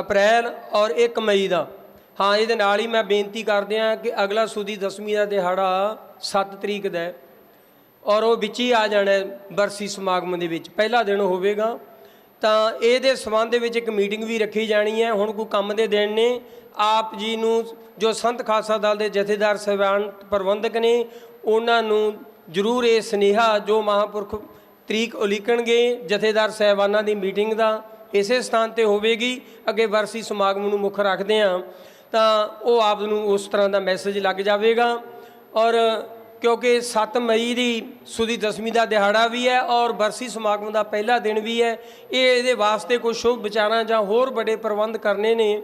ਅਪ੍ਰੈਲ ਔਰ 1 ਮਈ ਦਾ। ਹਾਂ, ਇਹਦੇ ਨਾਲ ਹੀ ਮੈਂ ਬੇਨਤੀ ਕਰਦੇ ਹਾਂ ਕਿ ਅਗਲਾ ਸੁਦੀ ਦਸਵੀਂ ਦਾ ਦਿਹਾੜਾ 7 ਤਰੀਕ ਦਾ ਔਰ ਉਹ ਵਿੱਚ ਹੀ ਆ ਜਾਣਾ ਬਰਸੀ ਸਮਾਗਮ ਦੇ ਵਿੱਚ। ਪਹਿਲਾ ਦਿਨ ਹੋਵੇਗਾ, ਤਾਂ ਇਹਦੇ ਸਬੰਧ ਦੇ ਵਿੱਚ ਇੱਕ ਮੀਟਿੰਗ ਵੀ ਰੱਖੀ ਜਾਣੀ ਹੈ। ਹੁਣ ਕੋਈ ਕੰਮ ਦੇ ਦਿਨ ਨੇ, ਆਪ ਜੀ ਨੂੰ ਜੋ ਸੰਤ ਖਾਲਸਾ ਦਲ ਦੇ ਜਥੇਦਾਰ ਸਹਿਬਾਨ ਪ੍ਰਬੰਧਕ ਨੇ, ਉਹਨਾਂ ਨੂੰ ਜ਼ਰੂਰ ਇਹ ਸਨੇਹਾ ਜੋ ਮਹਾਂਪੁਰਖ ਤਰੀਕ ਉਲੀਕਣਗੇ ਜਥੇਦਾਰ ਸਹਿਬਾਨਾਂ ਦੀ ਮੀਟਿੰਗ ਦਾ ਇਸੇ ਸਥਾਨ ਤੇ ਹੋਵੇਗੀ। ਅੱਗੇ ਵਰਸੀ ਸਮਾਗਮ ਨੂੰ ਮੁੱਖ ਰੱਖਦੇ ਹਾਂ ਤਾਂ ਉਹ ਆਪ ਨੂੰ ਉਸ ਤਰ੍ਹਾਂ ਦਾ ਮੈਸੇਜ ਲੱਗ ਜਾਵੇਗਾ। ਔਰ ਕਿਉਂਕਿ 7 ਮਈ ਦੀ ਸੁਦੀ ਦਸਵੀਂ ਦਾ ਦਿਹਾੜਾ ਵੀ ਹੈ ਔਰ ਬਰਸੀ ਸਮਾਗਮ ਦਾ ਪਹਿਲਾ ਦਿਨ ਵੀ ਹੈ, ਇਹ ਇਹਦੇ ਵਾਸਤੇ ਕੋਈ ਸ਼ੁਭ ਵਿਚਾਰਾਂ ਜਾਂ ਹੋਰ ਵੱਡੇ ਪ੍ਰਬੰਧ ਕਰਨੇ ਨੇ।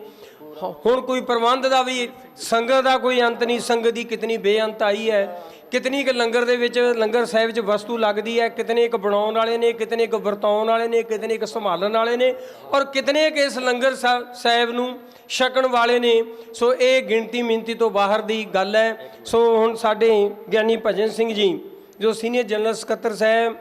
ਹੁਣ ਕੋਈ ਪ੍ਰਬੰਧ ਦਾ ਵੀ ਸੰਗਤ ਦਾ ਕੋਈ ਅੰਤ ਨਹੀਂ, ਸੰਗਤ ਦੀ ਕਿਤਨੀ ਬੇਅੰਤ ਆਈ ਹੈ, ਕਿਤਨੀ ਕੁ ਲੰਗਰ ਦੇ ਵਿੱਚ, ਲੰਗਰ ਸਾਹਿਬ 'ਚ ਵਸਤੂ ਲੱਗਦੀ ਹੈ, ਕਿਤਨੇ ਕੁ ਬਣਾਉਣ ਵਾਲੇ ਨੇ, ਕਿਤਨੇ ਕੁ ਵਰਤਾਉਣ ਵਾਲੇ ਨੇ, ਕਿਤਨੇ ਕੁ ਸੰਭਾਲਣ ਵਾਲੇ ਨੇ ਔਰ ਕਿਤਨੇ ਕੁ ਇਸ ਲੰਗਰ ਸਾਹਿਬ ਸਾਹਿਬ ਨੂੰ ਛਕਣ ਵਾਲੇ ਨੇ। ਸੋ ਇਹ ਗਿਣਤੀ ਮਿੰਤੀ ਤੋਂ ਬਾਹਰ ਦੀ ਗੱਲ ਹੈ। ਸੋ ਹੁਣ ਸਾਡੇ ਗਿਆਨੀ ਭਜਨ ਸਿੰਘ ਜੀ, ਜੋ ਸੀਨੀਅਰ ਜਨਰਲ ਸਕੱਤਰ ਸਾਹਿਬ,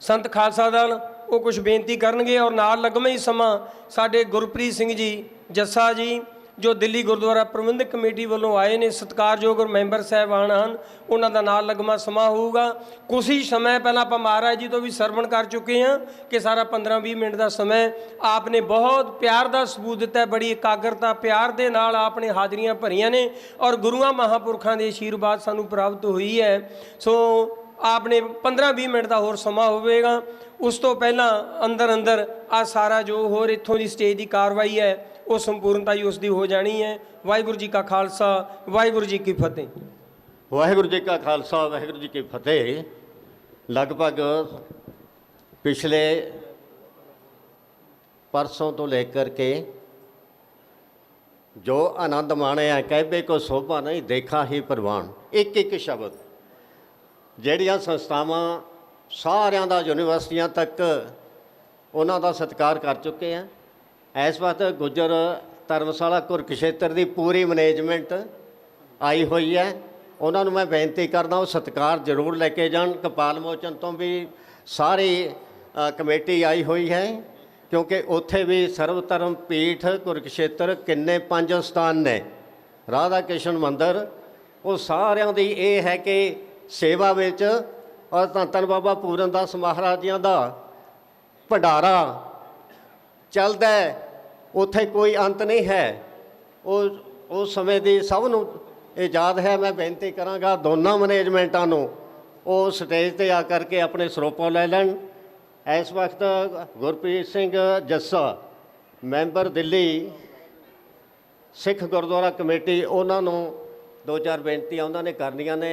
ਸੰਤ ਖਾਲਸਾ ਦਲ ਉਹ ਕੁਝ ਬੇਨਤੀ ਕਰਨਗੇ ਔਰ ਨਾਲ ਲੱਗਵੇਂ ਹੀ ਸਮਾਂ ਸਾਡੇ ਗੁਰਪ੍ਰੀਤ ਸਿੰਘ ਜੀ, ਜੱਸਾ ਜੀ, ਜੋ ਦਿੱਲੀ ਗੁਰਦੁਆਰਾ ਪ੍ਰਬੰਧਕ ਕਮੇਟੀ ਵੱਲੋਂ ਆਏ ਨੇ, ਸਤਿਕਾਰਯੋਗ ਔਰ ਮੈਂਬਰ ਸਾਹਿਬਾਨ ਹਨ, ਉਹਨਾਂ ਦਾ ਨਾਲ ਲਗਮਾ ਸਮਾਂ ਹੋਊਗਾ। ਕੁਝ ਹੀ ਸਮੇਂ ਪਹਿਲਾਂ ਆਪਾਂ ਮਹਾਰਾਜ ਜੀ ਤੋਂ ਵੀ ਸਰਵਣ ਕਰ ਚੁੱਕੇ ਹਾਂ ਕਿ ਸਾਰਾ 15-20 ਮਿੰਟ ਦਾ ਸਮਾਂ ਆਪ ਨੇ ਬਹੁਤ ਪਿਆਰ ਦਾ ਸਬੂਤ ਦਿੱਤਾ ਬੜੀ ਇਕਾਗਰਤਾ, ਪਿਆਰ ਦੇ ਨਾਲ ਆਪ ਨੇ ਹਾਜ਼ਰੀਆਂ ਭਰੀਆਂ ਨੇ ਔਰ ਗੁਰੂਆਂ ਮਹਾਪੁਰਖਾਂ ਦੇ ਆਸ਼ੀਰਵਾਦ ਸਾਨੂੰ ਪ੍ਰਾਪਤ ਹੋਈ ਹੈ। ਸੋ ਆਪਣੇ 15-20 ਮਿੰਟ ਦਾ ਹੋਰ ਸਮਾਂ ਹੋਵੇਗਾ। ਉਸ ਤੋਂ ਪਹਿਲਾਂ ਅੰਦਰ ਅੰਦਰ ਆ ਸਾਰਾ ਜੋ ਹੋਰ ਇੱਥੋਂ ਦੀ ਸਟੇਜ ਦੀ ਕਾਰਵਾਈ ਹੈ, ਉਹ ਸੰਪੂਰਨਤਾ ਹੀ ਉਸ ਦੀ ਹੋ ਜਾਣੀ ਹੈ। ਵਾਹਿਗੁਰੂ ਜੀ ਕਾ ਖਾਲਸਾ, ਵਾਹਿਗੁਰੂ ਜੀ ਕੀ ਫਤਿਹ। ਵਾਹਿਗੁਰੂ ਜੀ ਕਾ ਖਾਲਸਾ, ਵਾਹਿਗੁਰੂ ਜੀ ਕੀ ਫਤਿਹ। ਲਗਭਗ ਪਿਛਲੇ ਪਰਸੋਂ ਤੋਂ ਲੈ ਕਰਕੇ ਜੋ ਆਨੰਦ ਮਾਣਿਆ ਕਹਿਬੇ ਕੋ ਸੋਭਾ ਨਹੀਂ, ਦੇਖਾ ਹੀ ਪ੍ਰਵਾਨ। ਇੱਕ ਇੱਕ ਸ਼ਬਦ। ਜਿਹੜੀਆਂ ਸੰਸਥਾਵਾਂ ਸਾਰਿਆਂ ਦਾ ਯੂਨੀਵਰਸਿਟੀਆਂ ਤੱਕ ਉਹਨਾਂ ਦਾ ਸਤਿਕਾਰ ਕਰ ਚੁੱਕੇ ਆ। ਇਸ ਵਕਤ ਗੁੱਜਰ ਧਰਮਸ਼ਾਲਾ ਕੁਰਕਸ਼ੇਤਰ ਦੀ ਪੂਰੀ ਮੈਨੇਜਮੈਂਟ ਆਈ ਹੋਈ ਹੈ। ਉਹਨਾਂ ਨੂੰ ਮੈਂ ਬੇਨਤੀ ਕਰਦਾ ਉਹ ਸਤਿਕਾਰ ਜ਼ਰੂਰ ਲੈ ਕੇ ਜਾਣ। ਕਪਾਲ ਮੋਚਨ ਤੋਂ ਵੀ ਸਾਰੀ ਕਮੇਟੀ ਆਈ ਹੋਈ ਹੈ, ਕਿਉਂਕਿ ਉੱਥੇ ਵੀ ਸਰਵ ਧਰਮ ਪੀਠ ਕੁਰਕਸ਼ੇਤਰ ਕਿੰਨੇ ਪੰਜ ਸਥਾਨ ਨੇ। ਰਾਧਾ ਕ੍ਰਿਸ਼ਨ ਮੰਦਿਰ, ਉਹ ਸਾਰਿਆਂ ਦੀ ਇਹ ਹੈ ਕਿ ਸੇਵਾ ਵਿੱਚ ਔਰ ਧੰਨ ਧੰਨ ਬਾਬਾ ਪੂਰਨ ਦਾਸ ਮਹਾਰਾਜ ਜੀਆਂ ਦਾ ਭੰਡਾਰਾ ਚੱਲਦਾ ਉੱਥੇ ਕੋਈ ਅੰਤ ਨਹੀਂ ਹੈ। ਉਹ, ਉਸ ਸਮੇਂ ਦੀ ਸਭ ਨੂੰ ਇਹ ਯਾਦ ਹੈ। ਮੈਂ ਬੇਨਤੀ ਕਰਾਂਗਾ ਦੋਨਾਂ ਮੈਨੇਜਮੈਂਟਾਂ ਨੂੰ ਉਹ ਸਟੇਜ ਤੇ ਆ ਕਰਕੇ ਆਪਣੇ ਸਰੋਪਾ ਲੈ ਲੈਣ। ਇਸ ਵਕਤ ਗੁਰਪ੍ਰੀਤ ਸਿੰਘ ਜੱਸਾ, ਮੈਂਬਰ ਦਿੱਲੀ, ਸਿੱਖ ਗੁਰਦੁਆਰਾ ਕਮੇਟੀ, ਉਹਨਾਂ ਨੂੰ ਦੋ ਚਾਰ ਬੇਨਤੀਆਂ ਉਹਨਾਂ ਨੇ ਕਰਨੀਆਂ ਨੇ।